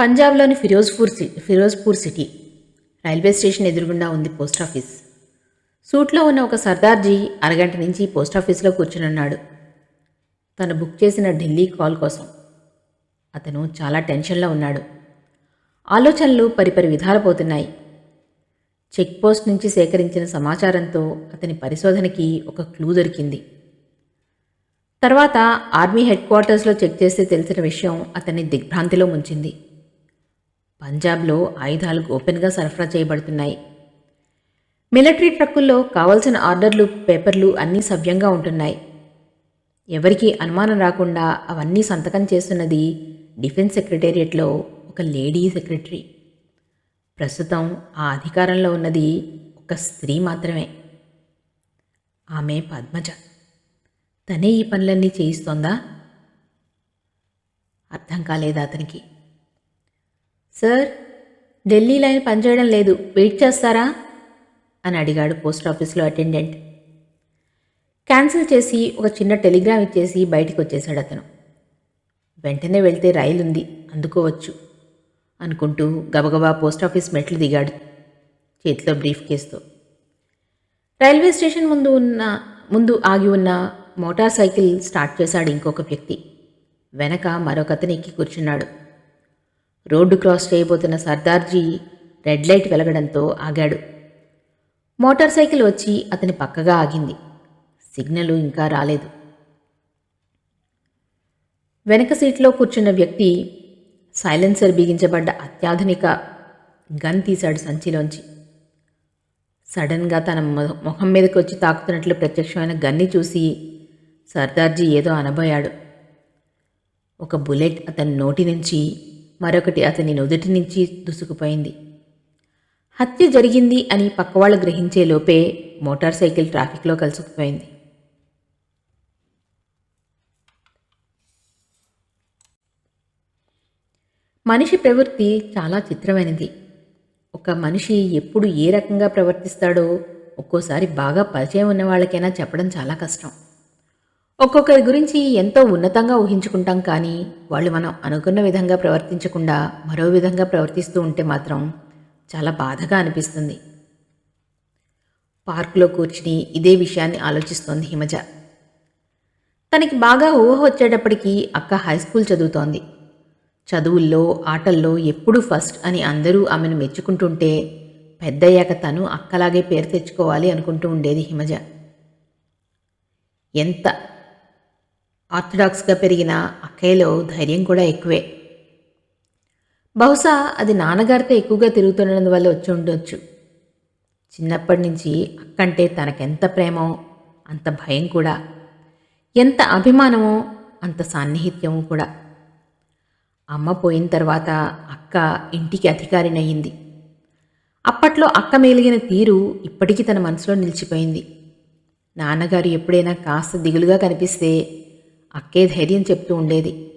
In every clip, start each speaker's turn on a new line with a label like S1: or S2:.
S1: పంజాబ్లోని ఫిరోజ్పూర్ సి Firozpur city railway station ఎదురుగుండా ఉంది పోస్ట్ ఆఫీస్ సూట్లో ఉన్న ఒక సర్దార్జీ అరగంట నుంచి పోస్ట్ ఆఫీస్లో కూర్చునున్నాడు. తను బుక్ చేసిన ఢిల్లీ కాల్ కోసం. అతను చాలా టెన్షన్లో ఉన్నాడు. ఆలోచనలు పరిపరి విధాలు పోతున్నాయి. చెక్ పోస్ట్ నుంచి సేకరించిన సమాచారంతో అతని పరిశోధనకి ఒక క్లూ దొరికింది. తర్వాత ఆర్మీ హెడ్ క్వార్టర్స్లో చెక్ చేస్తే తెలిసిన విషయం అతన్ని దిగ్భ్రాంతిలో ముంచింది. పంజాబ్లో ఆయుధాలు ఓపెన్గా సరఫరా చేయబడుతున్నాయి. మిలిటరీ ట్రక్కుల్లో కావలసిన ఆర్డర్లు పేపర్లు అన్నీ సవ్యంగా ఉంటున్నాయి. ఎవరికీ అనుమానం రాకుండా అవన్నీ సంతకం చేస్తున్నది డిఫెన్స్ సెక్రటేరియట్లో ఒక లేడీ సెక్రటరీ. ప్రస్తుతం ఆ అధికారంలో ఉన్నది ఒక స్త్రీ మాత్రమే. ఆమె పద్మజ. తనే ఈ పనులన్నీ చేయిస్తోందా? అర్థం కాలేదా అతనికి? సార్ ఢిల్లీ లైన్ పనిచేయడం లేదు వెయిట్ చేస్తారా? అని అడిగాడు పోస్ట్ ఆఫీస్లో అటెండెంట్. క్యాన్సిల్ చేసి ఒక చిన్న టెలిగ్రామ్ ఇచ్చేసి బయటికి వచ్చేశాడు అతను. వెంటనే వెళ్తే రైలు ఉంది అందుకోవచ్చు అనుకుంటూ గబగబా పోస్ట్ ఆఫీస్ మెట్లు దిగాడు చేతిలో బ్రీఫ్ కేసుతో. రైల్వే స్టేషన్ ముందు ఉన్న ముందు ఆగి ఉన్న మోటార్ సైకిల్ స్టార్ట్ చేశాడు ఇంకొక వ్యక్తి. వెనక మరొక ఎక్కి కూర్చున్నాడు. రోడ్డు క్రాస్ చేయబోతున్న సర్దార్జీ రెడ్ లైట్ వెలగడంతో ఆగాడు. మోటార్ సైకిల్ వచ్చి అతని పక్కగా ఆగింది. సిగ్నల్ ఇంకా రాలేదు. వెనక సీట్లో కూర్చున్న వ్యక్తి సైలెన్సర్ బిగించబడ్డ అత్యాధునిక గన్ తీశాడు సంచిలోంచి. సడన్గా తన ముఖం మీదకి వచ్చి తాకుతున్నట్లు ప్రత్యక్షమైన గన్ని చూసి సర్దార్జీ ఏదో అనబోయాడు. ఒక బుల్లెట్ అతని నోటి నుంచి మరొకటి అతని నుదుటి నుంచి దుసుకుపోయింది. హత్య జరిగింది అని పక్కవాళ్ళు గ్రహించే లోపే మోటార్ సైకిల్ ట్రాఫిక్లో కలుసుకుపోయింది మనిషి ప్రవృత్తి చాలా చిత్రమైనది. ఒక మనిషి ఎప్పుడు ఏ రకంగా ప్రవర్తిస్తాడో ఒక్కోసారి బాగా పరిచయం ఉన్న వాళ్ళకైనా చెప్పడం చాలా కష్టం. ఒక్కొక్కరి గురించి ఎంతో ఉన్నతంగా ఊహించుకుంటాం కానీ వాళ్ళు మనం అనుకున్న విధంగా ప్రవర్తించకుండా మరో విధంగా ప్రవర్తిస్తూ ఉంటే మాత్రం చాలా బాధగా అనిపిస్తుంది. పార్కులో కూర్చుని ఇదే విషయాన్ని ఆలోచిస్తోంది హిమజ. తనకి బాగా ఊహ వచ్చేటప్పటికి అక్క హై స్కూల్ చదువుతోంది. చదువుల్లో ఆటల్లో ఎప్పుడూ ఫస్ట్ అని అందరూ ఆమెను మెచ్చుకుంటుంటే పెద్దయ్యాక తను అక్కలాగే పేరు తెచ్చుకోవాలి అనుకుంటూ ఉండేది హిమజ. ఎంత ఆర్థడాక్స్గా పెరిగిన అక్కయ్యలో ధైర్యం కూడా ఎక్కువే. బహుశా అది నాన్నగారితో ఎక్కువగా తిరుగుతున్నందువల్ల వచ్చి ఉండొచ్చు. చిన్నప్పటి నుంచి అక్కంటే తనకెంత ప్రేమో అంత భయం కూడా. ఎంత అభిమానమో అంత సాన్నిహిత్యము కూడా. అమ్మ పోయిన తర్వాత అక్క ఇంటికి అధికారినయ్యింది. అప్పట్లో అక్క మేలిగిన తీరు ఇప్పటికీ తన మనసులో నిలిచిపోయింది. నాన్నగారు ఎప్పుడైనా కాస్త దిగులుగా కనిపిస్తే అక్కే ధైర్యం చెప్తూ ఉండేది.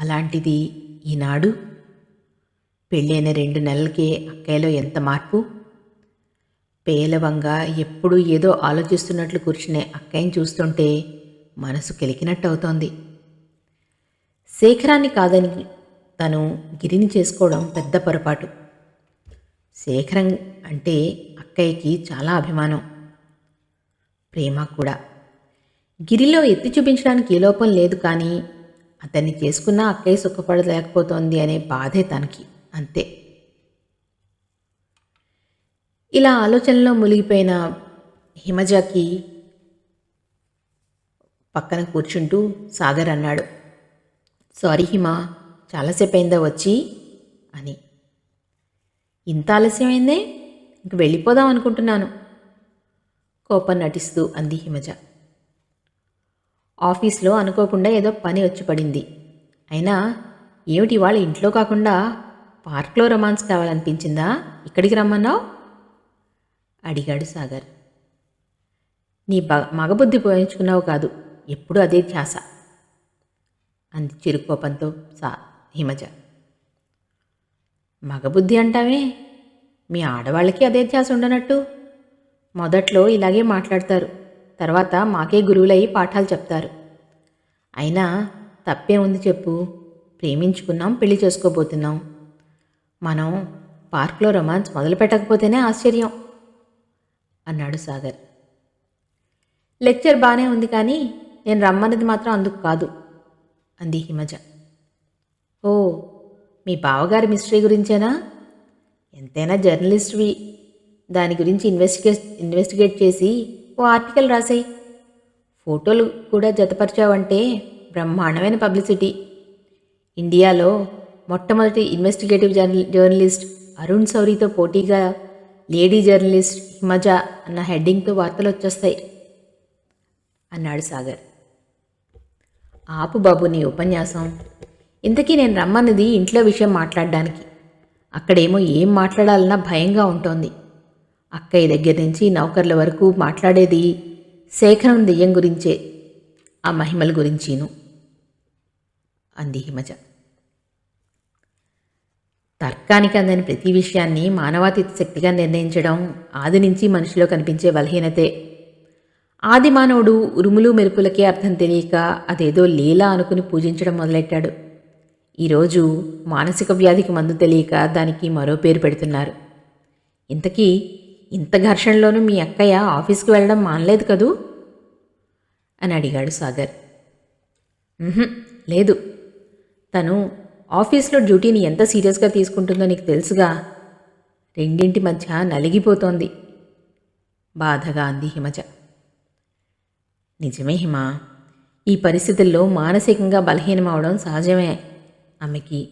S1: అలాంటిది ఈనాడు? పెళ్ళైన రెండు నెలలకే అక్కయ్యలో ఎంత మార్పు? పేలవంగా ఎప్పుడూ ఏదో ఆలోచిస్తున్నట్లు కూర్చునే అక్కయ్యని చూస్తుంటే మనసు కెలికినట్టు అవుతోంది శేఖరాన్ని కాదని తను గిరిని చేసుకోవడం పెద్ద పొరపాటు. శేఖరం అంటే అక్కయ్యకి చాలా అభిమానం. ప్రేమ కూడా. గిరిలో ఎత్తి చూపించడానికి ఏ లోపం లేదు కానీ అతన్ని చేసుకున్న అక్కయ్య సుఖపడలేకపోతోంది అనే బాధే తనకి అంతే. ఇలా ఆలోచనలో మునిగిపోయిన హిమజకి పక్కన కూర్చుంటూ సాగర్ అన్నాడు. సారీ హిమ చాలాసేపు అయిందా వచ్చి? అని. ఇంత ఆలస్యమైందే? ఇంక వెళ్ళిపోదాం అనుకుంటున్నాను కోపం నటిస్తూ అంది హిమజ. ఆఫీస్లో అనుకోకుండా ఏదో పని వచ్చి పడింది. అయినా ఏమిటి వాళ్ళ ఇంట్లో కాకుండా పార్క్లో రొమాన్స్ కావాలనిపించిందా? ఇక్కడికి రమ్మన్నావు? అడిగాడు సాగర్. నీ బ మగబుద్ధి పోయించుకున్నావు కాదు ఎప్పుడూ అదే ధ్యాస. అంది చిరుకోపంతో సా హిమజ. మగబుద్ధి అంటావే? మీ ఆడవాళ్ళకి అదే ధ్యాస ఉండనట్టు? మొదట్లో ఇలాగే మాట్లాడతారు. తర్వాత మాకే గురువులయ్యి పాఠాలు చెప్తారు. అయినా తప్పే ఉంది చెప్పు? ప్రేమించుకున్నాం పెళ్ళి చేసుకోబోతున్నాం. మనం పార్క్లో రొమాన్స్ మొదలు పెట్టకపోతేనే ఆశ్చర్యం అన్నాడు సాగర్. లెక్చర్ బాగానే ఉంది కానీ నేను రమ్మన్నది మాత్రం అందుకు కాదు అంది హిమజ. ఓ మీ బావగారి మిస్టరీ గురించేనా? ఎంతైనా జర్నలిస్ట్వి. దాని గురించి ఇన్వెస్టిగే ఇన్వెస్టిగేట్ చేసి ఓ ఆర్టికల్ రాసాయి ఫోటోలు కూడా జతపరిచావంటే బ్రహ్మాండమైన పబ్లిసిటీ. ఇండియాలో మొట్టమొదటి ఇన్వెస్టిగేటివ్ జర్నలి జర్నలిస్ట్ అరుణ్ సౌరితో పోటీగా లేడీ జర్నలిస్ట్ హిమజ అన్న హెడ్డింగ్తో వార్తలు వచ్చేస్తాయి. అన్నాడు సాగర్. ఆపు బాబు నీ ఉపన్యాసం. ఇంతకీ నేను రమ్మన్నది ఇంట్లో విషయం మాట్లాడడానికి. అక్కడేమో ఏం మాట్లాడాలన్నా భయంగా ఉంటోంది. అక్కయ్య దగ్గర నుంచి నౌకర్ల వరకు మాట్లాడేది శేఖరం దెయ్యం గురించే ఆ మహిమల గురించిను అంది హిమజ. తర్కానికి అందని ప్రతి విషయాన్ని మానవాతీత శక్తిగా నిర్ణయించడం ఆది నుంచి మనిషిలో కనిపించే బలహీనతే. ఆది మానవుడు ఉరుములు మెరుపులకే అర్థం తెలియక అదేదో లీలా అనుకుని పూజించడం మొదలెట్టాడు. ఈరోజు మానసిక వ్యాధికి మందు తెలియక దానికి మరో పేరు పెడుతున్నారు. ఇంతకీ ఇంత ఘర్షణలోనూ మీ అక్కయ్య ఆఫీస్కి వెళ్ళడం మానలేదు కదూ? అని అడిగాడు సాగర్. లేదు. తను ఆఫీస్లో డ్యూటీని ఎంత సీరియస్గా తీసుకుంటుందో నీకు తెలుసుగా. రెండింటి మధ్య నలిగిపోతోంది. బాధగా అంది హిమజ. నిజమే హిమ. ఈ పరిస్థితుల్లో మానసికంగా బలహీనమవడం సహజమే ఆమెకి.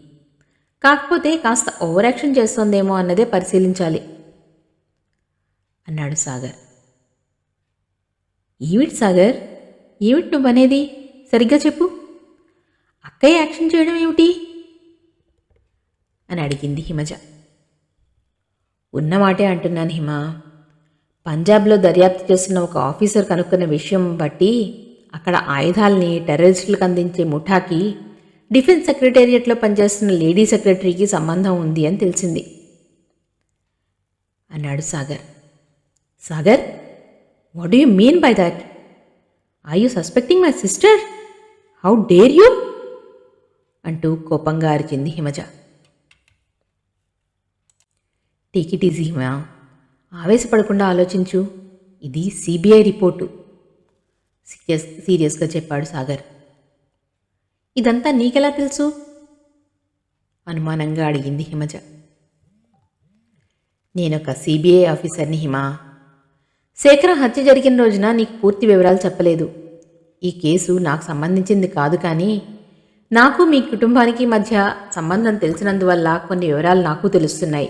S1: కాకపోతే కాస్త ఓవరాక్షన్ చేస్తోందేమో అన్నదే పరిశీలించాలి. అన్నాడు సాగర్. ఏమిటి సాగర్? ఏమిటి నువ్వనేది సరిగ్గా చెప్పు. అక్కయ్య యాక్షన్ చేయడం ఏమిటి? అని అడిగింది హిమజ. ఉన్నమాటే అంటున్నాను హిమ. పంజాబ్లో దర్యాప్తు చేస్తున్న ఒక ఆఫీసర్ కనుక్కున్న విషయం బట్టి అక్కడ ఆయుధాల్ని టెర్రరిస్టులకు అందించే ముఠాకి డిఫెన్స్ సెక్రటేరియట్లో పనిచేస్తున్న లేడీ సెక్రటరీకి సంబంధం ఉంది అని తెలిసింది అన్నాడు Sagar. Sagar what do you mean by that I you suspecting my sister how dare you అంటూ కోపంగా అరిచింది Himaja. Take it easy Hima ఆవేశపడకుండా ఆలోచించు. ఇది సిబిఐ రిపోర్టు. సీరియస్ సీరియస్గా చెప్పాడు సాగర్. ఇదంతా నీకెలా తెలుసు? అనుమానంగా అడిగింది హిమజ. నేనొక సిబిఐ ఆఫీసర్ని హిమా. శేఖర హత్య జరిగిన రోజున నీకు పూర్తి వివరాలు చెప్పలేదు. ఈ కేసు నాకు సంబంధించింది కాదు కానీ నాకు మీ కుటుంబానికి మధ్య సంబంధం తెలిసినందువల్ల కొన్ని వివరాలు నాకు తెలుస్తున్నాయి.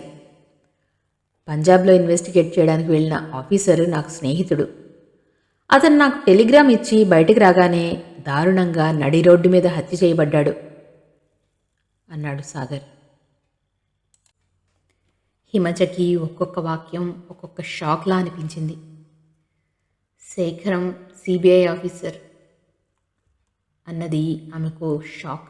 S1: పంజాబ్లో ఇన్వెస్టిగేట్ చేయడానికి వెళ్ళిన ఆఫీసరు నాకు స్నేహితుడు. అతను నాకు టెలిగ్రామ్ ఇచ్చి బయటకు రాగానే దారుణంగా నడి రోడ్డు మీద హత్య చేయబడ్డాడు అన్నాడు సాగర్. హిమజకి ఒక్కొక్క వాక్యం ఒక్కొక్క షాక్లా అనిపించింది. శేఖరం సిబిఐ ఆఫీసర్ అన్నది ఆమెకు షాక్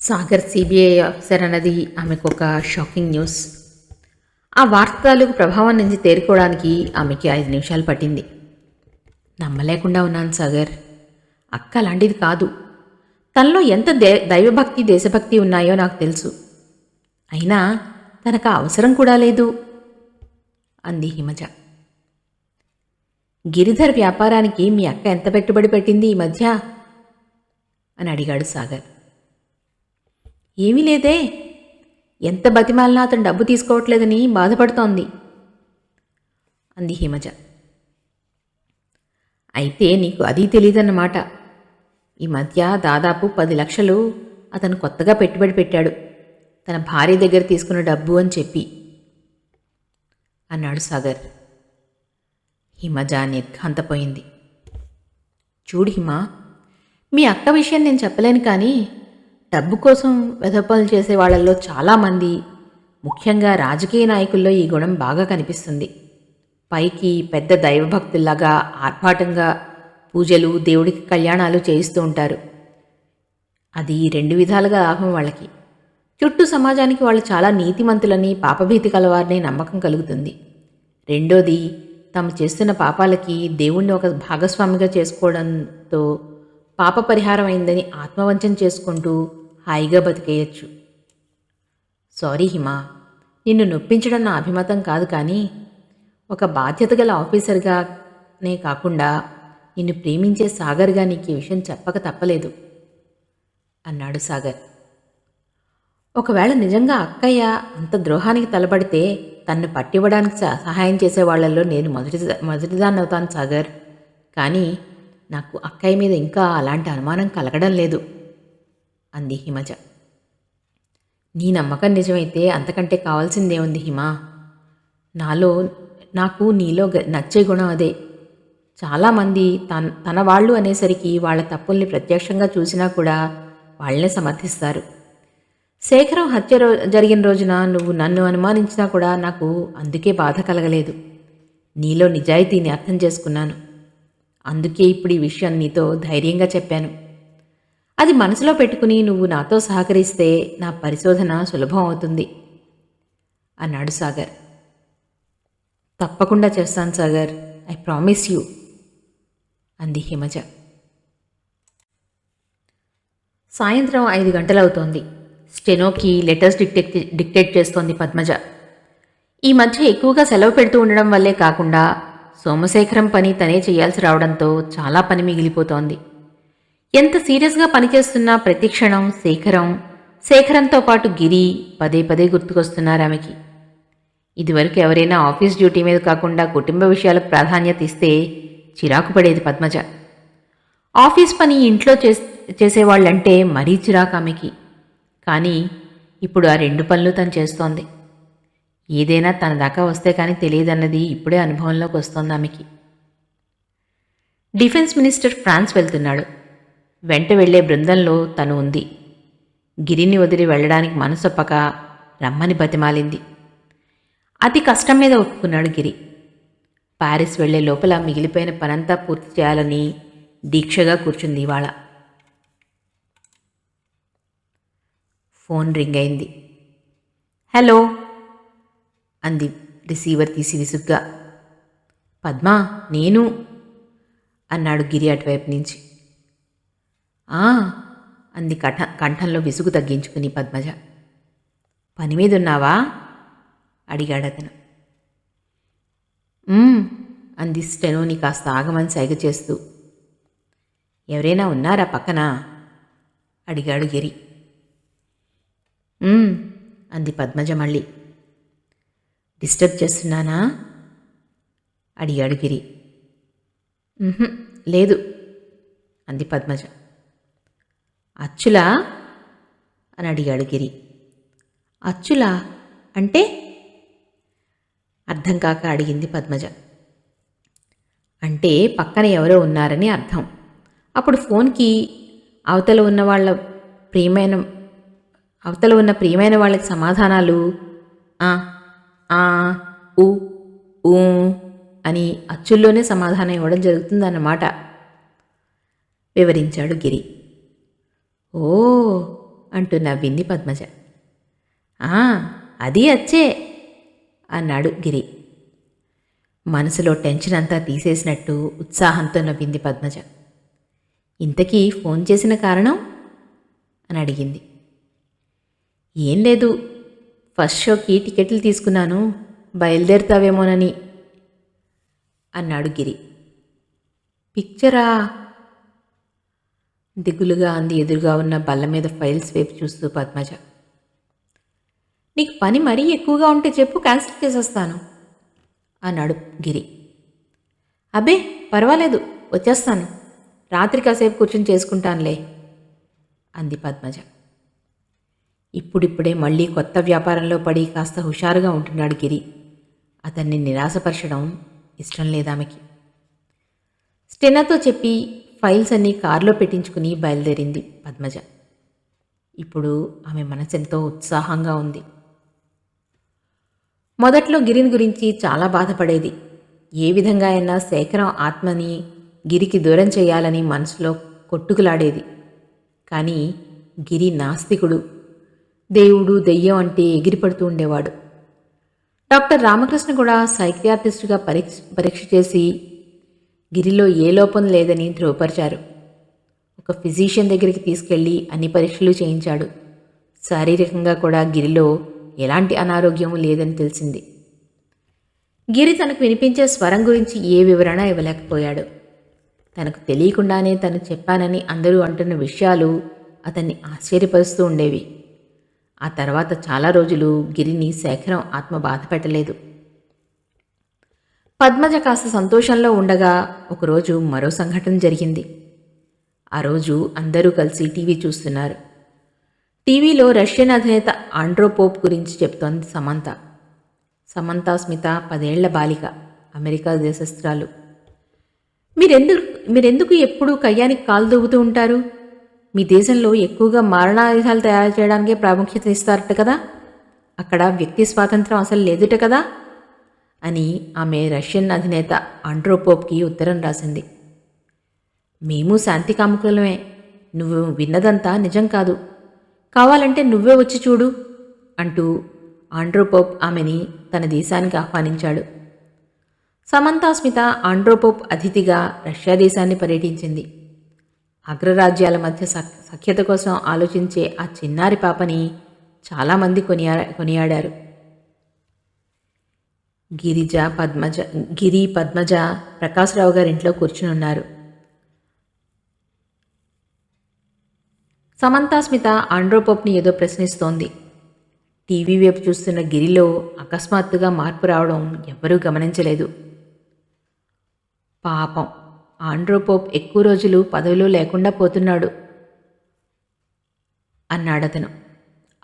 S1: సాగర్ సిబిఐ ఆఫీసర్ అన్నది ఆమెకు ఒక షాకింగ్ న్యూస్ ఆ వార్తలకు ప్రభావం నుంచి తేరుకోవడానికి ఆమెకి ఐదు నిమిషాలు పట్టింది. నమ్మలేకుండా ఉన్నాను సాగర్. అక్క లాంటిది కాదు. తనలో ఎంత దే దైవభక్తి దేశభక్తి ఉన్నాయో నాకు తెలుసు. అయినా తనకు అవసరం కూడా లేదు అంది హిమజ. గిరిధర్ వ్యాపారానికి మీ అక్క ఎంత పెట్టుబడి పెట్టింది ఈ మధ్య? అని అడిగాడు సాగర్. ఏమీ లేదే ఎంత బతిమాలినా అతను డబ్బు తీసుకోవట్లేదని బాధపడుతోంది అంది హిమజ. అయితే నీకు అది తెలియదన్నమాట ఈ మధ్య దాదాపు పది లక్షలు అతను కొత్తగా పెట్టుబడి పెట్టాడు. తన భార్య దగ్గర తీసుకున్న డబ్బు అని చెప్పి అన్నాడు సాగర్. హిమజా నిర్ఘాంతపోయింది చూడు హిమ మీ అక్క విషయం నేను చెప్పలేను కానీ డబ్బు కోసం వెధపలు చేసే వాళ్ళల్లో చాలామంది ముఖ్యంగా రాజకీయ నాయకుల్లో ఈ గుణం బాగా కనిపిస్తుంది. పైకి పెద్ద దైవభక్తుల్లాగా ఆర్భాటంగా పూజలు దేవుడికి కళ్యాణాలు చేయిస్తూ ఉంటారు. అది రెండు విధాలుగా లాభం వాళ్ళకి. చుట్టూ సమాజానికి వాళ్ళు చాలా నీతిమంతులని పాపభీతి కలవారని నమ్మకం కలుగుతుంది. రెండోది తాము చేస్తున్న పాపాలకి దేవుణ్ణి ఒక భాగస్వామిగా చేసుకోవడంతో పాప పరిహారం అయిందని ఆత్మవంచన చేసుకుంటూ హాయిగా బతికేయచ్చు. సారీ హిమా నిన్ను నొప్పించడం నా అభిమతం కాదు కానీ ఒక బాధ్యత గల ఆఫీసర్గానే కాకుండా నిన్ను ప్రేమించే సాగర్గా నీకు ఈ విషయం చెప్పక తప్పలేదు అన్నాడు సాగర్. ఒకవేళ నిజంగా అక్కయ్య అంత ద్రోహానికి తలబడితే తన్ను పట్టివ్వడానికి స- సహాయం చేసే వాళ్ళల్లో నేను మొదటి మొదటిదాన్ని అవుతాను సాగర్. కానీ నాకు అక్కయ్య మీద ఇంకా అలాంటి అనుమానం కలగడం లేదు అంది హిమజ. నీ నమ్మకం నిజమైతే అంతకంటే కావాల్సిందేముంది హిమ. నాలో నాకు నీలో గ- నచ్చే గుణం అదే. చాలామంది తన తన వాళ్ళు అనేసరికి వాళ్ళ తప్పుల్ని ప్రత్యక్షంగా చూసినా కూడా వాళ్ళనే సమర్థిస్తారు. శేఖరం హత్య రో జరిగిన రోజున నువ్వు నన్ను అనుమానించినా కూడా నాకు అందుకే బాధ కలగలేదు. నీలో నిజాయితీని అర్థం చేసుకున్నాను. అందుకే ఇప్పుడు ఈ విషయం నీతో ధైర్యంగా చెప్పాను. అది మనసులో పెట్టుకుని నువ్వు నాతో సహకరిస్తే నా పరిశోధన సులభం అవుతుంది. అన్నాడు సాగర్. తప్పకుండా చేస్తాను సాగర్. I promise you. అంది హిమజ. సాయంత్రం ఐదు గంటలవుతోంది. స్టెనోకి లెటర్స్ డిక్టేట్ డిక్టేట్ చేస్తోంది పద్మజ. ఈ మధ్య ఎక్కువగా సెలవు పెడుతూ ఉండడం వల్లే కాకుండా సోమశేఖరం పని తనే చేయాల్సి రావడంతో చాలా పని మిగిలిపోతోంది. ఎంత సీరియస్గా పనిచేస్తున్నా ప్రతి క్షణం శేఖరం శేఖరంతో పాటు గిరి పదే పదే గుర్తుకొస్తున్నారు ఆమెకి. ఇదివరకు ఎవరైనా ఆఫీస్ డ్యూటీ మీద కాకుండా కుటుంబ విషయాలకు ప్రాధాన్యత ఇస్తే చిరాకు పడేది పద్మజ. ఆఫీస్ పని ఇంట్లో చేస్ చేసేవాళ్ళంటే మరీ చిరాకు ఆమెకి. కానీ ఇప్పుడు ఆ రెండు పనులు తను చేస్తోంది. ఏదైనా తన దాకా వస్తే కానీ తెలియదన్నది ఇప్పుడే అనుభవంలోకి వస్తోంది ఆమెకి. డిఫెన్స్ మినిస్టర్ ఫ్రాన్స్ వెళ్తున్నాడు. వెంట వెళ్ళే బృందంలో తను ఉంది. గిరిని వదిలి వెళ్ళడానికి మనసొప్పక రమ్మని బతిమాలింది. అతి కష్టం మీద ఒప్పుకున్నాడు గిరి. పారిస్ వెళ్ళే లోపల మిగిలిపోయిన పనంతా పూర్తి చేయాలని దీక్షగా కూర్చుంది ఇవాళ. ఫోన్ రింగ్ అయింది. హలో అంది రిసీవర్ తీసి విసుగ్గా. పద్మా నేను అన్నాడు గిరి అటువైపు నుంచి. ఆ అంది కఠ కంఠంలో విసుగు తగ్గించుకుని పద్మజ. పని మీద ఉన్నావా? అడిగాడు అతను. అంది స్టెనోని కాస్త ఆగమని సైగ చేస్తూ. ఎవరైనా ఉన్నారా పక్కన? అడిగాడు గిరి. అంది పద్మజ మళ్ళీ. డిస్టర్బ్ చేస్తున్నానా? అడిగాడు గిరి లేదు అంది పద్మజ. అచ్చులా? అని అడిగాడు గిరి అచ్చులా అంటే? అర్థం కాక అడిగింది పద్మజ. అంటే పక్కన ఎవరో ఉన్నారని అర్థం. అప్పుడు ఫోన్కి అవతల ఉన్న వాళ్ళ ప్రియమైన అవతల ఉన్న ప్రియమైన వాళ్ళకి సమాధానాలు. ఆ ఆ ఊ ఊ అని అచ్చుల్లోనే సమాధానం ఇవ్వడం జరుగుతుందన్నమాట. వివరించాడు గిరి. ఓ అంటూ నవ్వింది పద్మజ. "ఆ, అది అచ్చే అన్నాడు గిరి. మనసులో టెన్షన్ అంతా తీసేసినట్టు ఉత్సాహంతో నవ్వింది పద్మజ. ఇంతకీ ఫోన్ చేసిన కారణం? అని అడిగింది. ఏం లేదు. ఫస్ట్ షోకి టికెట్లు తీసుకున్నాను. బయలుదేరుతావేమోనని అన్నాడు గిరి. పిక్చరా? దిగులుగా అంది ఎదురుగా ఉన్న బల్ల మీద ఫైల్స్ వైపు చూస్తూ పద్మజ. నీకు పని మరీ ఎక్కువగా ఉంటే చెప్పు క్యాన్సిల్ చేసేస్తాను అన్నాడు గిరి. అబ్బే పర్వాలేదు వచ్చేస్తాను. రాత్రి కాసేపు కూర్చొని చేసుకుంటానులే అంది పద్మజ. ఇప్పుడిప్పుడే మళ్ళీ కొత్త వ్యాపారంలో పడి కాస్త హుషారుగా ఉంటున్నాడు గిరి. అతన్ని నిరాశపరచడం ఇష్టం లేదామెకి. స్టెనాతో చెప్పి ఫైల్స్ అన్నీ కారులో పెట్టించుకుని బయలుదేరింది పద్మజ. ఇప్పుడు ఆమె మనసెంతో ఉత్సాహంగా ఉంది. మొదట్లో గిరిని గురించి చాలా బాధపడేది. ఏ విధంగా అయినా శేఖరం ఆత్మని గిరికి దూరం చేయాలని మనసులో కొట్టుకులాడేది. కానీ గిరి నాస్తికుడు. దేవుడు దెయ్యం అంటే ఎగిరిపడుతూ ఉండేవాడు. డాక్టర్ రామకృష్ణ కూడా సైకియాట్రిస్టుగా పరీక్ష పరీక్ష చేసి గిరిలో ఏ లోపం లేదని ధృవపరిచారు. ఒక ఫిజీషియన్ దగ్గరికి తీసుకెళ్ళి అన్ని పరీక్షలు చేయించాడు. శారీరకంగా కూడా గిరిలో ఎలాంటి అనారోగ్యం లేదని తెలిసింది. గిరి తనకు వినిపించే స్వరం గురించి ఏ వివరణ ఇవ్వలేకపోయాడు. తనకు తెలియకుండానే తను చెప్పానని అందరూ అంటున్న విషయాలు అతన్ని ఆశ్చర్యపరుస్తూ ఉండేవి. ఆ తర్వాత చాలా రోజులు గిరిని శేఖరం ఆత్మ బాధ పెట్టలేదు. పద్మజ కాస్త సంతోషంలో ఉండగా ఒకరోజు మరో సంఘటన జరిగింది. ఆ రోజు అందరూ కలిసి టీవీ చూస్తున్నారు. టీవీలో రష్యన్ అధినేత ఆండ్రోపోప్ గురించి చెప్తోంది సమంత. సమంత స్మిత పదేళ్ళ బాలిక అమెరికా దేశస్త్రాలు మీరెందుకు మీరెందుకు ఎప్పుడూ కయ్యానికి కాలు దూగుతూ ఉంటారు? మీ దేశంలో ఎక్కువగా మారణాయుధాలు తయారు చేయడానికే ప్రాముఖ్యత ఇస్తారట కదా? అక్కడ వ్యక్తి స్వాతంత్రం అసలు లేదుట కదా? అని ఆమె రష్యన్ అధినేత ఆండ్రోపోప్కి ఉత్తరం రాసింది. మేము శాంతి కాముకులమే. నువ్వు విన్నదంతా నిజం కాదు. కావాలంటే నువ్వే వచ్చి చూడు అంటూ ఆండ్రోపోప్ ఆమెని తన దేశానికి ఆహ్వానించాడు. సమంతాస్మిత ఆండ్రోపోప్ అతిథిగా రష్యా దేశాన్ని పర్యటించింది. అగ్రరాజ్యాల మధ్య సఖ్యత కోసం ఆలోచించే ఆ చిన్నారి పాపని చాలామంది కొనియా కొనియాడారు. గిరిజ పద్మజ గిరి పద్మజ ప్రకాశ్రావు గారింట్లో కూర్చుని ఉన్నారు. సమంతాస్మిత ఆండ్రోపప్ని ఏదో ప్రశ్నిస్తోంది. టీవీ వైపు చూస్తున్న గిరిలో అకస్మాత్తుగా మార్పు రావడం ఎవ్వరూ గమనించలేదు. పాపం. ఆండ్రోపోప్ ఎక్కువ రోజులు పదవిలో లేకుండా పోతున్నాడు అన్నాడతను.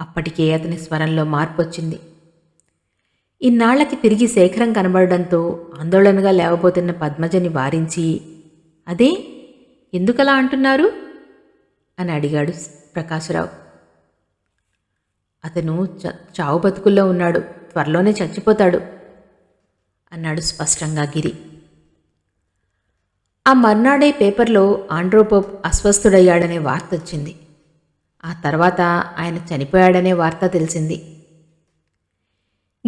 S1: అప్పటికే అతని స్వరంలో మార్పు వచ్చింది ఇన్నాళ్ళకి తిరిగి శేఖరం కనబడడంతో ఆందోళనగా లేవబోతున్న పద్మజని వారించి అదే ఎందుకలా అంటున్నారు? అని అడిగాడు ప్రకాశరావు. అతను చ చావు బతుకుల్లో ఉన్నాడు త్వరలోనే చచ్చిపోతాడు అన్నాడు స్పష్టంగా గిరి. ఆ మర్నాడే పేపర్లో ఆండ్రోపోప్ అస్వస్థుడయ్యాడనే వార్త వచ్చింది. ఆ తర్వాత ఆయన చనిపోయాడనే వార్త తెలిసింది.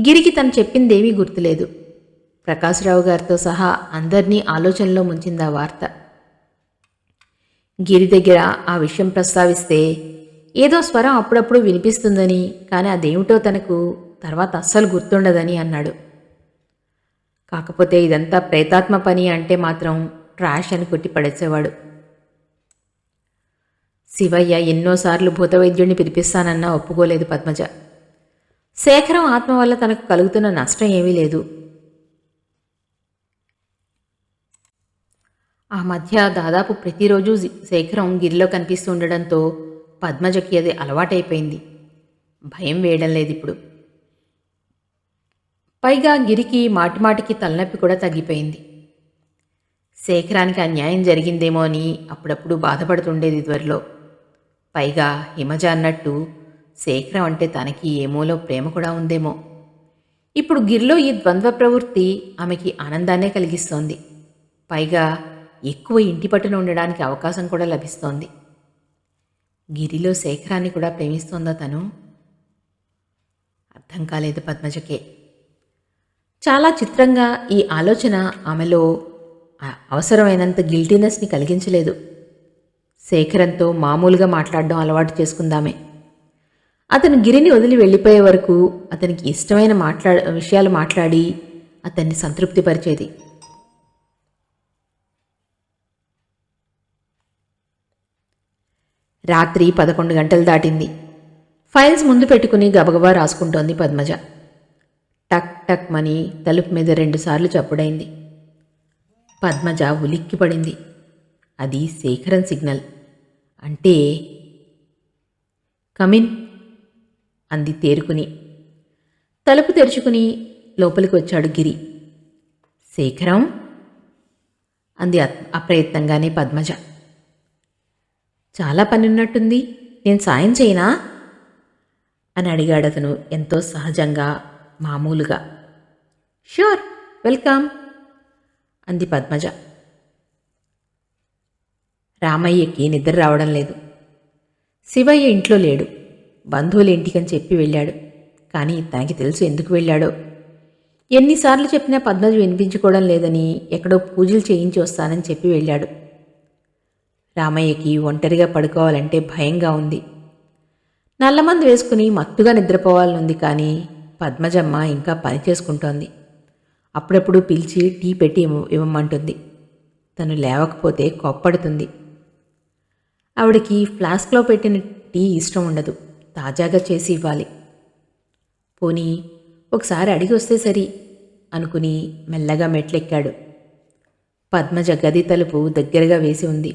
S1: గిరికి తను చెప్పిందేమీ గుర్తులేదు. ప్రకాశ్రావు గారితో సహా అందర్నీ ఆలోచనలో ముంచింది ఆ వార్త. గిరి దగ్గర ఆ విషయం ప్రస్తావిస్తే ఏదో స్వరం అప్పుడప్పుడు వినిపిస్తుందని కానీ అదేమిటో తనకు తర్వాత అస్సలు గుర్తుండదని అన్నాడు. కాకపోతే ఇదంతా ప్రేతాత్మ పని అంటే మాత్రం ట్రాష్ అని కొట్టి పడేసేవాడు. శివయ్య ఎన్నోసార్లు భూతవైద్యుడిని పిలిపిస్తానన్నా ఒప్పుకోలేదు పద్మజ. శేఖరం ఆత్మ వల్ల తనకు కలుగుతున్న నష్టం ఏమీ లేదు. ఆ మధ్య దాదాపు ప్రతిరోజు శేఖరం గిరిలో కనిపిస్తూ ఉండడంతో పద్మజకి అది అలవాటైపోయింది. భయం వేయడం లేదు ఇప్పుడు పైగా గిరికి మాటిమాటికి తలనొప్పి కూడా తగ్గిపోయింది. శేఖరానికి అన్యాయం జరిగిందేమో అని అప్పుడప్పుడు బాధపడుతుండేది త్వరలో పైగా హిమజ అన్నట్టు శేఖరం అంటే తనకి ఏమోలో ప్రేమ కూడా ఉందేమో. ఇప్పుడు గిరిలో ఈ ద్వంద్వ ప్రవృత్తి ఆమెకి ఆనందాన్నే కలిగిస్తోంది. పైగా ఎక్కువ ఇంటి పట్టున ఉండడానికి అవకాశం కూడా లభిస్తోంది. గిరిలో శేఖరాన్ని కూడా ప్రేమిస్తోందా తను? అర్థం కాలేదు పద్మజకే. చాలా చిత్రంగా ఈ ఆలోచన ఆమెలో అవసరమైనంత గిల్టీనెస్ని కలిగించలేదు. శేఖరంతో మామూలుగా మాట్లాడడం అలవాటు చేసుకుందామే. అతను గిరిని వదిలి వెళ్ళిపోయే వరకు అతనికి ఇష్టమైన మాట్లా విషయాలు మాట్లాడి అతన్ని సంతృప్తిపరిచేది. రాత్రి పదకొండు గంటలు దాటింది. ఫైల్స్ ముందు పెట్టుకుని గబగబా రాసుకుంటోంది పద్మజ. టక్ టక్ మని తలుపు మీద రెండుసార్లు చప్పుడైంది. పద్మజ ఉలిక్కి పడింది అది శేఖరన్ సిగ్నల్. అంటే కమిన్ అంది తేరుకుని. తలుపు తెరుచుకుని లోపలికి వచ్చాడు గిరి. శేఖరం అంది అప్రయత్నంగానే పద్మజ. చాలా పని ఉన్నట్టుంది నేను సాయం చేయనా? అని అడిగాడు అతను ఎంతో సహజంగా మామూలుగా. Sure welcome. అంది పద్మజ. రామయ్యకి నిద్ర రావడం లేదు. శివయ్య ఇంట్లో లేడు. బంధువుల ఇంటికని చెప్పి వెళ్ళాడు. కానీ తనకి తెలుసు ఎందుకు వెళ్ళాడో. ఎన్నిసార్లు చెప్పినా పద్మజ వినిపించుకోవడం లేదని ఎక్కడో పూజలు చేయించి వస్తానని చెప్పి వెళ్ళాడు. రామయ్యకి ఒంటరిగా పడుకోవాలంటే భయంగా ఉంది. నల్లమందు వేసుకుని మత్తుగా నిద్రపోవాలనుంది కానీ పద్మజమ్మ ఇంకా పని చేసుకుంటోంది. అప్పుడప్పుడు పిలిచి టీ పెట్టి ఇవ్వమంటుంది. తను లేవకపోతే కోప్పడుతుంది. ఆవిడకి ఫ్లాస్క్లో పెట్టిన టీ ఇష్టం ఉండదు. తాజాగా చేసి ఇవ్వాలి. పోనీ ఒకసారి అడిగి వస్తే సరి అనుకుని మెల్లగా మెట్లెక్కాడు. పద్మజ గది తలుపు దగ్గరగా వేసి ఉంది.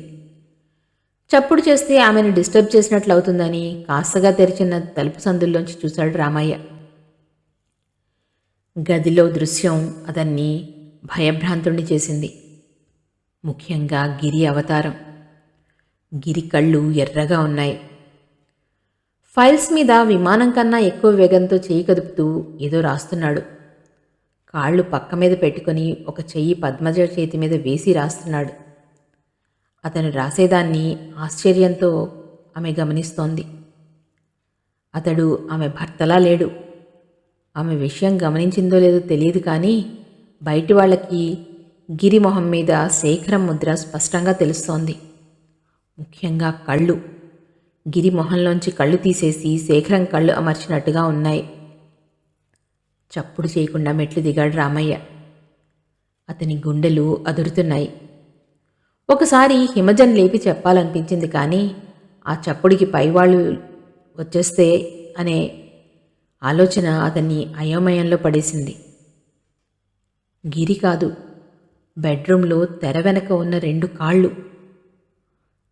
S1: చప్పుడు చేస్తే ఆమెను డిస్టర్బ్ చేసినట్లు అవుతుందని కాస్తగా తెరిచిన తలుపు సందుల్లోంచి చూశాడు రామయ్య. గదిలో దృశ్యం అతన్ని భయభ్రాంతుణ్ణి చేసింది. ముఖ్యంగా గిరి అవతారం. గిరి కళ్ళు ఎర్రగా ఉన్నాయి. ఫైల్స్ మీద విమానం కన్నా ఎక్కువ వేగంతో చేయి కదుపుతూ ఏదో రాస్తున్నాడు. కాళ్ళు పక్క మీద పెట్టుకొని ఒక చెయ్యి పద్మజ చేతి మీద వేసి రాస్తున్నాడు. అతను రాసేదాన్ని ఆశ్చర్యంతో ఆమె గమనిస్తోంది. అతడు ఆమె భర్తలా లేడు. ఆమె విషయం గమనించిందో లేదో తెలియదు కానీ బయటి వాళ్ళకి గిరి మొహం మీద శేఖరం ముద్ర స్పష్టంగా తెలుస్తోంది. ముఖ్యంగా కళ్ళు. గిరి మొహంలోంచి కళ్ళు తీసేసి శేఖరం కళ్ళు అమర్చినట్టుగా ఉన్నాయి. చప్పుడు చేయకుండా మెట్లు దిగాడు రామయ్య. అతని గుండెలు అదురుతున్నాయి. ఒకసారి హిమజన్ లేపి చెప్పాలనిపించింది కానీ ఆ చప్పుడికి పైవాళ్ళు వచ్చేస్తే అనే ఆలోచన అతన్ని అయోమయంలో పడేసింది. గిరి కాదు బెడ్రూమ్లో తెర వెనక ఉన్న రెండు కాళ్ళు.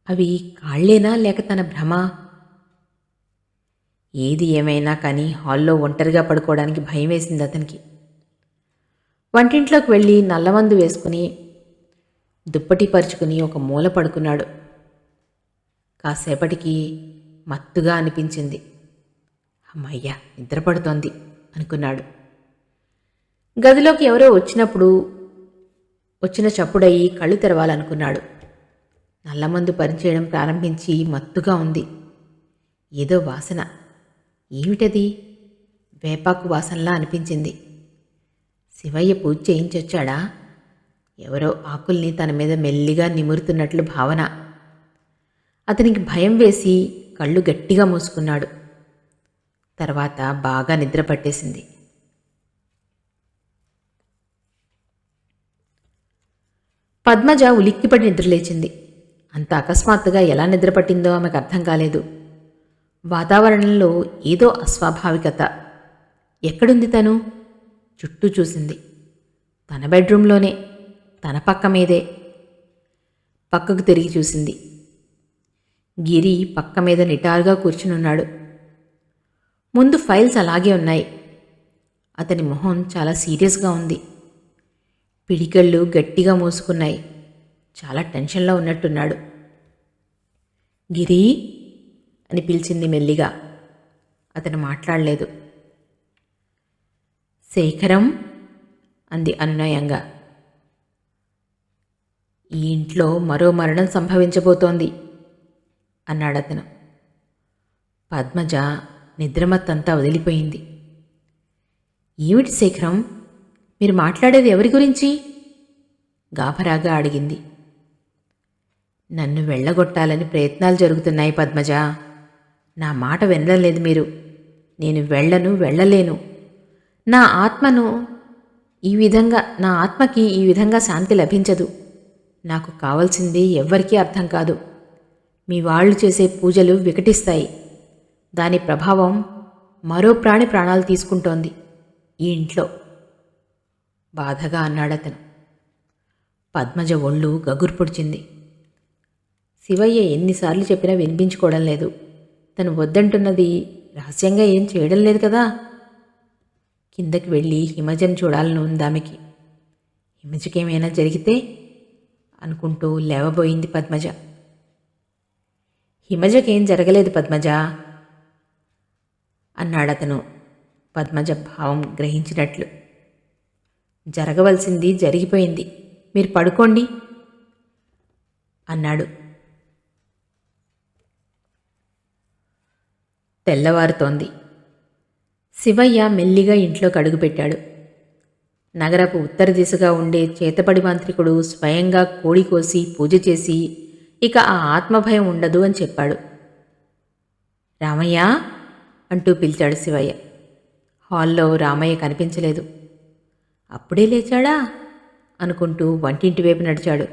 S1: అవి కాళ్ళేనా లేక తన భ్రమ? ఏది ఏమైనా కానీ హాల్లో ఒంటరిగా పడుకోవడానికి భయం వేసింది అతనికి. వంటింట్లోకి వెళ్ళి నల్లమందు వేసుకుని దుప్పటి పరుచుకుని ఒక మూల పడుకున్నాడు. కాసేపటికి మత్తుగా అనిపించింది. అమ్మయ్యా నిద్రపడుతోంది అనుకున్నాడు. గదిలోకి ఎవరో వచ్చినప్పుడు వచ్చిన చప్పుడయ్యి కళ్ళు తెరవాలనుకున్నాడు. నల్లమందు పనిచేయడం ప్రారంభించి మత్తుగా ఉంది. ఏదో వాసన. ఏమిటది? వేపాకు వాసనలా అనిపించింది. శివయ్య పూజ చేయించొచ్చాడా? ఎవరో ఆకుల్ని తన మీద మెల్లిగా నిమురుతున్నట్లు భావన. అతనికి భయం వేసి కళ్ళు గట్టిగా మూసుకున్నాడు. తర్వాత బాగా నిద్ర పట్టేసింది. పద్మజ ఉలిక్కిపడి నిద్రలేచింది. అంత అకస్మాత్తుగా ఎలా నిద్రపట్టిందో ఆమెకు అర్థం కాలేదు. వాతావరణంలో ఏదో అస్వాభావికత. ఎక్కడుంది తను? చుట్టూ చూసింది. తన బెడ్రూమ్లోనే తన పక్క మీదే. పక్కకు తిరిగి చూసింది. గిరి పక్క మీద నిటారుగా కూర్చునున్నాడు. ముందు ఫైల్స్ అలాగే ఉన్నాయి. అతని మొహం చాలా సీరియస్గా ఉంది. పిడికళ్ళు గట్టిగా మూసుకున్నాయి. చాలా టెన్షన్లో ఉన్నట్టున్నాడు. గిరి? అని పిలిచింది మెల్లిగా. అతను మాట్లాడలేదు. శేఖరం? అంది అనునయంగా. ఈ ఇంట్లో మరో మరణం సంభవించబోతోంది అన్నాడతను. పద్మజ నిద్రమత్తంతా వదిలిపోయింది. ఏమిటి శేఖరం? మీరు మాట్లాడేది ఎవరి గురించి? గాభరాగా అడిగింది. నన్ను వెళ్ళగొట్టాలని ప్రయత్నాలు జరుగుతున్నాయి పద్మజ. నా మాట వినలేదు మీరు. నేను వెళ్ళను వెళ్ళలేను. నా ఆత్మను ఈ విధంగా నా ఆత్మకి ఈ విధంగా శాంతి లభించదు. నాకు కావాల్సింది ఎవ్వరికీ అర్థం కాదు. మీ వాళ్ళు చేసే పూజలు వికటిస్తాయి. దాని ప్రభావం మరో ప్రాణి ప్రాణాలు తీసుకుంటోంది ఈ ఇంట్లో. బాధగా అన్నాడతను. పద్మజ ఒళ్ళు గగుర్పొడిచింది శివయ్య ఎన్నిసార్లు చెప్పినా వినిపించుకోవడం లేదు. తను వద్దంటున్నది రహస్యంగా ఏం చేయడం లేదు కదా? కిందకి వెళ్ళి హిమజను చూడాలని ఉందామెకి. హిమజకేమైనా జరిగితే అనుకుంటూ లేవబోయింది పద్మజ. హిమజకేం జరగలేదు పద్మజ. అన్నాడతను. పద్మజ భావం గ్రహించినట్లు. జరగవలసింది జరిగిపోయింది. మీరు పడుకోండి అన్నాడు. తెల్లవారుతోంది. శివయ్య మెల్లిగా ఇంట్లోకి అడుగుపెట్టాడు నగరపు ఉత్తర దిశగా ఉండే చేతపడి మాంత్రికుడు స్వయంగా కోడి కోసి పూజ చేసి ఇక ఆ ఆత్మభయం ఉండదు అని చెప్పాడు. రామయ్య! అంటూ పిలిచాడు శివయ్య. హాల్లో రామయ్య కనిపించలేదు. అప్పుడే లేచాడా? అనుకుంటూ వంటింటి వైపు నడిచాడు.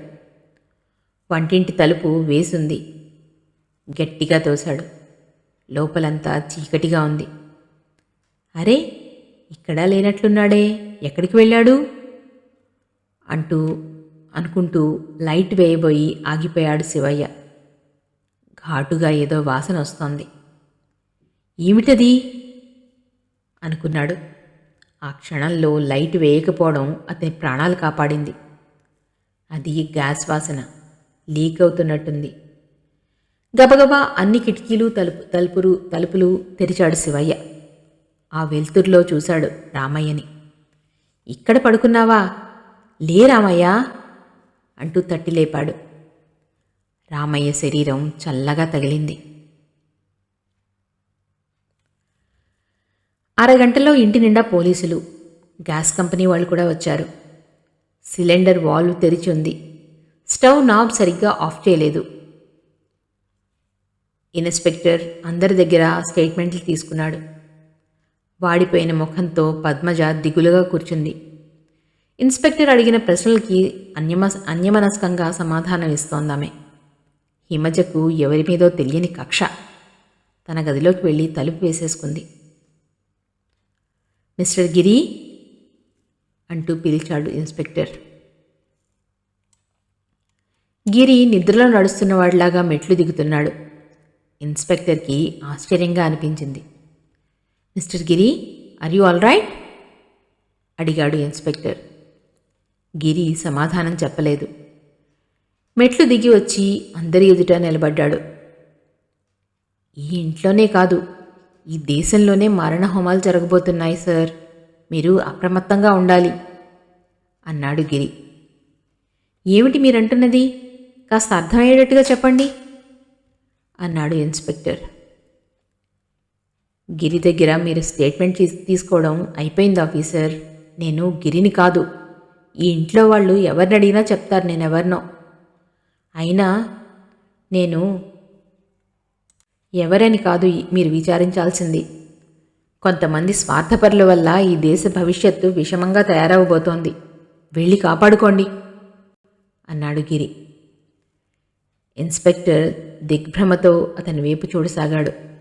S1: వంటింటి తలుపు వేసుంది. గట్టిగా తోశాడు. లోపలంతా చీకటిగా ఉంది. అరే ఇక్కడా లేనట్లున్నాడే. ఎక్కడికి వెళ్ళాడు? అంటూ అనుకుంటూ లైట్ వేయబోయి ఆగిపోయాడు శివయ్య. ఘాటుగా ఏదో వాసన వస్తోంది. ఏమిటది? అనుకున్నాడు. ఆ క్షణంలో లైట్ వేయకపోవడం అతని ప్రాణాలు కాపాడింది. అది గ్యాస్ వాసన. లీక్ అవుతున్నట్టుంది. గబగబా అన్ని కిటికీలు తలుపు తలుపులు తలుపులు తెరిచాడు శివయ్య. ఆ వెలుతురులో చూశాడు రామయ్యని. ఇక్కడ పడుకున్నావా? లే రామయ్య! అంటూ తట్టి లేపాడు రామయ్య శరీరం చల్లగా తగిలింది. అరగంటలో ఇంటి నిండా పోలీసులు. గ్యాస్ కంపెనీ వాళ్ళు కూడా వచ్చారు. సిలిండర్ వాల్వ్ తెరిచి ఉంది. స్టవ్ నాబ్ సరిగ్గా ఆఫ్ చేయలేదు. ఇన్స్పెక్టర్ అందరి దగ్గర స్టేట్మెంట్లు తీసుకున్నాడు. వాడిపోయిన ముఖంతో పద్మజ దిగులుగా కూర్చుంది. ఇన్స్పెక్టర్ అడిగిన ప్రశ్నలకి అన్యమ అన్యమనస్కంగా సమాధానం ఇస్తోందామె. హిమజకు ఎవరి మీదో తెలియని కక్ష. తన గదిలోకి వెళ్ళి తలుపు వేసేసుకుంది. మిస్టర్ గిరి అంటూ పిలిచాడు ఇన్స్పెక్టర్. గిరి నిద్రలో నడుస్తున్నవాడిలాగా మెట్లు దిగుతున్నాడు. ఇన్స్పెక్టర్కి ఆశ్చర్యంగా అనిపించింది. Mister Giri are you all right? అడిగాడు ఇన్స్పెక్టర్. గిరి సమాధానం చెప్పలేదు. మెట్లు దిగి వచ్చి అందరి ఎదుట నిలబడ్డాడు. ఈ ఇంట్లోనే కాదు ఈ దేశంలోనే మరణ హోమాలు జరగబోతున్నాయి సార్. మీరు అప్రమత్తంగా ఉండాలి. అన్నాడు గిరి. ఏమిటి మీరంటున్నది? కాస్త అర్థమయ్యేటట్టుగా చెప్పండి అన్నాడు ఇన్స్పెక్టర్. గిరి దగ్గర మీరు స్టేట్మెంట్ తీసుకోవడం అయిపోయింది ఆఫీసర్. నేను గిరిని కాదు. ఈ ఇంట్లో వాళ్ళు ఎవరిని అడిగినా చెప్తారు నేను ఎవరినో అయినా నేను ఎవరని కాదు మీరు విచారించాల్సింది. కొంతమంది స్వార్థపరుల వల్ల ఈ దేశ భవిష్యత్తు విషమంగా తయారవబోతోంది. వెళ్ళి కాపాడుకోండి అన్నాడు గిరి. ఇన్స్పెక్టర్ దిగ్భ్రమతో అతని వైపు చూడసాగాడు.